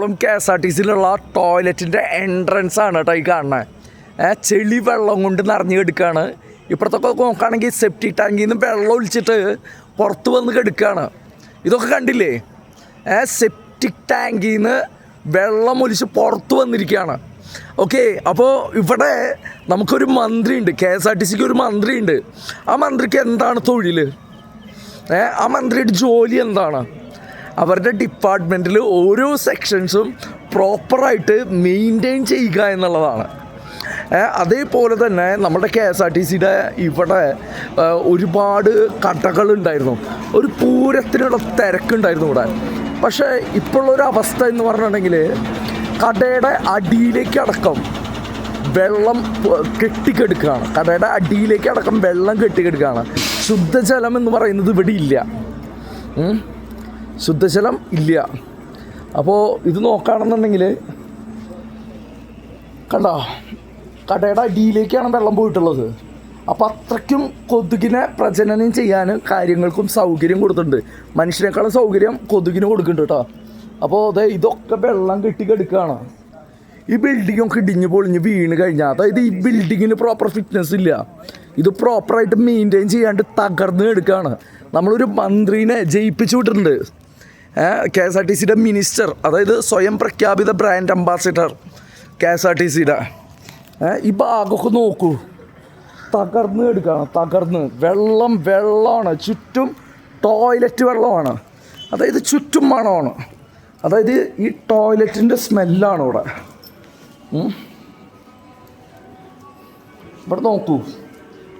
Ernakulam K S R T സിയിലുള്ള ടോയ്ലറ്റിന്റെ entrance ആണ് കേട്ടോ ഈ കാണുന്നത് ചെളി വെള്ളം കൊണ്ട് നിറഞ്ഞു കിടക്കുകയാണ് ഇപ്പുറത്തൊക്കെ നോക്കുകയാണെങ്കിൽ സെപ്റ്റി ടാങ്കിൽ നിന്ന് വെള്ളം ഒഴിച്ചിട്ട് പുറത്ത് വന്ന് കിടക്കുകയാണ് ഇതൊക്കെ കണ്ടില്ലേ? സെപ്റ്റിക് ടാങ്കിൽ നിന്ന് വെള്ളം ഒലിച്ച് പുറത്ത് വന്നിരിക്കുകയാണ് ഓക്കെ അപ്പോൾ ഇവിടെ നമുക്കൊരു മന്ത്രിയുണ്ട്. കെ എസ് ആർ ടി സിക്ക് ഒരു മന്ത്രിയുണ്ട്. ആ മന്ത്രിക്ക് എന്താണ് തൊഴിൽ ആ മന്ത്രിയുടെ ജോലി എന്താണ്? അവരുടെ ഡിപ്പാർട്ട്മെന്റിൽ ഓരോ സെക്ഷൻസും പ്രോപ്പറായിട്ട് മെയിന്റെയിൻ ചെയ്യുക എന്നുള്ളതാണ്. അതേപോലെ തന്നെ നമ്മുടെ കെ എസ് ആർ ടി സിയുടെ ഇവിടെ ഒരുപാട് കടകളുണ്ടായിരുന്നു. ഒരു പൂരത്തിനുള്ള തിരക്കുണ്ടായിരുന്നു ഇവിടെ. പക്ഷേ ഇപ്പോഴുള്ളൊരു അവസ്ഥ എന്ന് പറഞ്ഞിട്ടുണ്ടെങ്കിൽ കടയുടെ അടിയിലേക്ക് അടക്കം വെള്ളം കെട്ടിക്കെടുക്കുകയാണ്. കടയുടെ അടിയിലേക്ക് അടക്കം വെള്ളം കെട്ടിക്കെടുക്കുകയാണ്. ശുദ്ധജലം എന്ന് പറയുന്നത് ഇവിടെ ഇല്ല. ശുദ്ധജലം ഇല്ല. അപ്പോൾ ഇത് നോക്കുകയാണെന്നുണ്ടെങ്കിൽ കണ്ടോ? കടയുടെ അടിയിലേക്കാണ് വെള്ളം പോയിട്ടുള്ളത്. അപ്പോൾ അത്രയ്ക്കും കൊതുകിനെ പ്രജനനം ചെയ്യാൻ കാര്യങ്ങൾക്കും സൗകര്യം കൊടുത്തിട്ടുണ്ട്. മനുഷ്യനേക്കാളും സൗകര്യം കൊതുകിന് കൊടുക്കുന്നുണ്ട് കേട്ടോ. അപ്പോൾ അതെ ഇതൊക്കെ വെള്ളം കെട്ടി കെടുക്കുകയാണ് ഈ ബിൽഡിംഗ് ഒക്കെ ഇടിഞ്ഞ് പൊളിഞ്ഞ് വീണ് കഴിഞ്ഞാൽ അതായത് ഈ ബിൽഡിങ്ങിന് പ്രോപ്പർ ഫിറ്റ്നസ് ഇല്ല. ഇത് പ്രോപ്പറായിട്ട് മെയിന്റെയിൻ ചെയ്യാണ്ട് തകർന്ന് എടുക്കുകയാണ് നമ്മളൊരു മന്ത്രിനെ ജയിപ്പിച്ചു വിട്ടിട്ടുണ്ട്. കെ എസ് ആർ ടി സിയുടെ മിനിസ്റ്റർ അതായത് സ്വയം പ്രഖ്യാപിത brand ambassador K S R T സിയുടെ. ഈ ഭാഗമൊക്കെ നോക്കൂ. തകർന്ന് എടുക്കുകയാണ് തകർന്ന്. വെള്ളം വെള്ളമാണ് ചുറ്റും ടോയ്ലറ്റ് വെള്ളമാണ്. അതായത് ചുറ്റും മണമാണ്. അതായത് ഈ ടോയ്ലറ്റിന്റെ സ്മെല്ലാണ് ഇവിടെ. ഇവിടെ നോക്കൂ.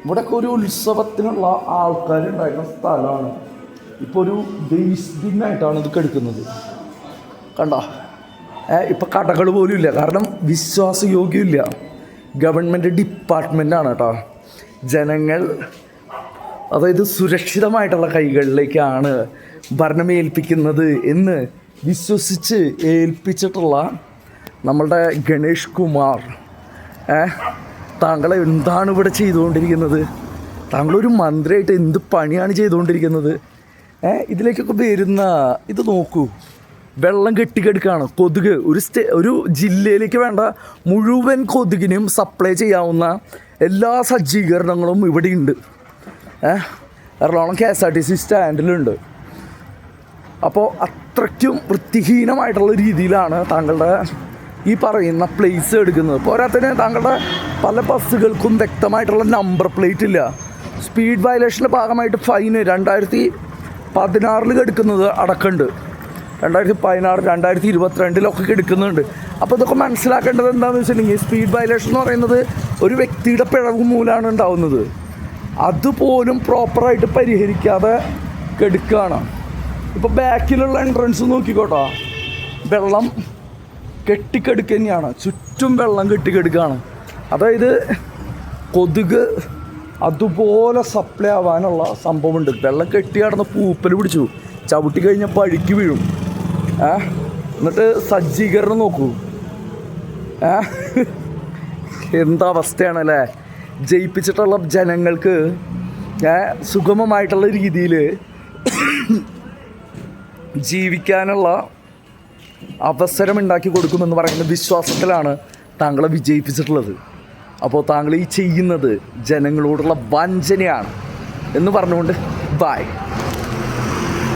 ഇവിടെയൊക്കെ ഒരു ഉത്സവത്തിനുള്ള ആൾക്കാരുണ്ടായിരുന്ന സ്ഥലമാണ്. ഇപ്പോൾ ഒരു ബിന്നായിട്ടാണ് ഇത് എടുക്കുന്നത് കണ്ട? ഇപ്പം കടകൾ പോലും ഇല്ല. കാരണം വിശ്വാസയോഗ്യമില്ല. ഗവൺമെന്റ് ഡിപ്പാർട്ട്മെന്റാണ് കേട്ടോ ജനങ്ങൾ അതായത് സുരക്ഷിതമായിട്ടുള്ള കൈകളിലേക്കാണ് ഭരണമേൽപ്പിക്കുന്നത് എന്ന് വിശ്വസിച്ച് ഏൽപ്പിച്ചിട്ടുള്ള നമ്മളുടെ ഗണേഷ് കുമാർ. താങ്കൾ എന്താണ് ഇവിടെ ചെയ്തുകൊണ്ടിരിക്കുന്നത്? താങ്കളൊരു മന്ത്രിയായിട്ട് എന്ത് പണിയാണ് ചെയ്തുകൊണ്ടിരിക്കുന്നത്? ഇതിലേക്കൊക്കെ വരുന്ന ഇത് നോക്കൂ. വെള്ളം കെട്ടിക്കെടുക്കുകയാണ് കൊതുക്. ഒരു സ്റ്റേ ഒരു ജില്ലയിലേക്ക് വേണ്ട മുഴുവൻ കൊതുകിനും സപ്ലൈ ചെയ്യാവുന്ന എല്ലാ സജ്ജീകരണങ്ങളും ഇവിടെയുണ്ട്. Ernakulam K S R T C സ്റ്റാൻഡിലുണ്ട്. അപ്പോൾ അത്രയ്ക്കും വൃത്തിഹീനമായിട്ടുള്ള രീതിയിലാണ് താങ്കളുടെ ഈ പറയുന്ന പ്ലേസ് എടുക്കുന്നത്. പോരാത്തതിന് താങ്കളുടെ പല ബസ്സുകൾക്കും വ്യക്തമായിട്ടുള്ള നമ്പർ പ്ലേറ്റ് ഇല്ല. സ്പീഡ് വയലേഷന്റെ ഭാഗമായിട്ട് ഫൈന് രണ്ടായിരത്തി പതിനാറിൽ എടുക്കുന്നത് അടക്കമുണ്ട് രണ്ടായിരത്തി പതിനാറ് രണ്ടായിരത്തി ഇരുപത്തിരണ്ടിലൊക്കെ എടുക്കുന്നുണ്ട് അപ്പോൾ ഇതൊക്കെ മനസ്സിലാക്കേണ്ടത് എന്താണെന്ന് വെച്ചിട്ടുണ്ടെങ്കിൽ സ്പീഡ് വയലേഷൻ എന്ന് പറയുന്നത് ഒരു വ്യക്തിയുടെ പിഴവ് മൂലമാണ് ഉണ്ടാവുന്നത്. അതുപോലും പ്രോപ്പറായിട്ട് പരിഹരിക്കാതെ കെടുക്കുകയാണ് ഇപ്പോൾ ബാക്കിലുള്ള എൻട്രൻസ് നോക്കിക്കോട്ടോ. വെള്ളം കെട്ടിക്കെടുക്കുക തന്നെയാണ് ചുറ്റും വെള്ളം കെട്ടിക്കെടുക്കുകയാണ് അതായത് കൊതുക് അതുപോലെ സപ്ലൈ ആവാനുള്ള സംഭവമുണ്ട്. വെള്ളം കെട്ടി കിടന്ന് പൂപ്പൽ പിടിച്ചു. ചവിട്ടി കഴിഞ്ഞപ്പോൾ അഴുക്കി വീഴും. ഏ എന്നിട്ട് സജ്ജീകരണം നോക്കൂ. ഏ എന്തവസ്ഥയാണ് അല്ലേ ജയിപ്പിച്ചിട്ടുള്ള ജനങ്ങൾക്ക് സുഗമമായിട്ടുള്ള രീതിയിൽ ജീവിക്കാനുള്ള അവസരം ഉണ്ടാക്കി കൊടുക്കുമെന്ന് പറയുന്ന വിശ്വാസത്തിലാണ് താങ്കളെ വിജയിപ്പിച്ചിട്ടുള്ളത്. അപ്പോൾ താങ്കൾ ഈ ചെയ്യുന്നത് ജനങ്ങളോടുള്ള വഞ്ചനയാണ് എന്ന് പറഞ്ഞുകൊണ്ട് ബായ്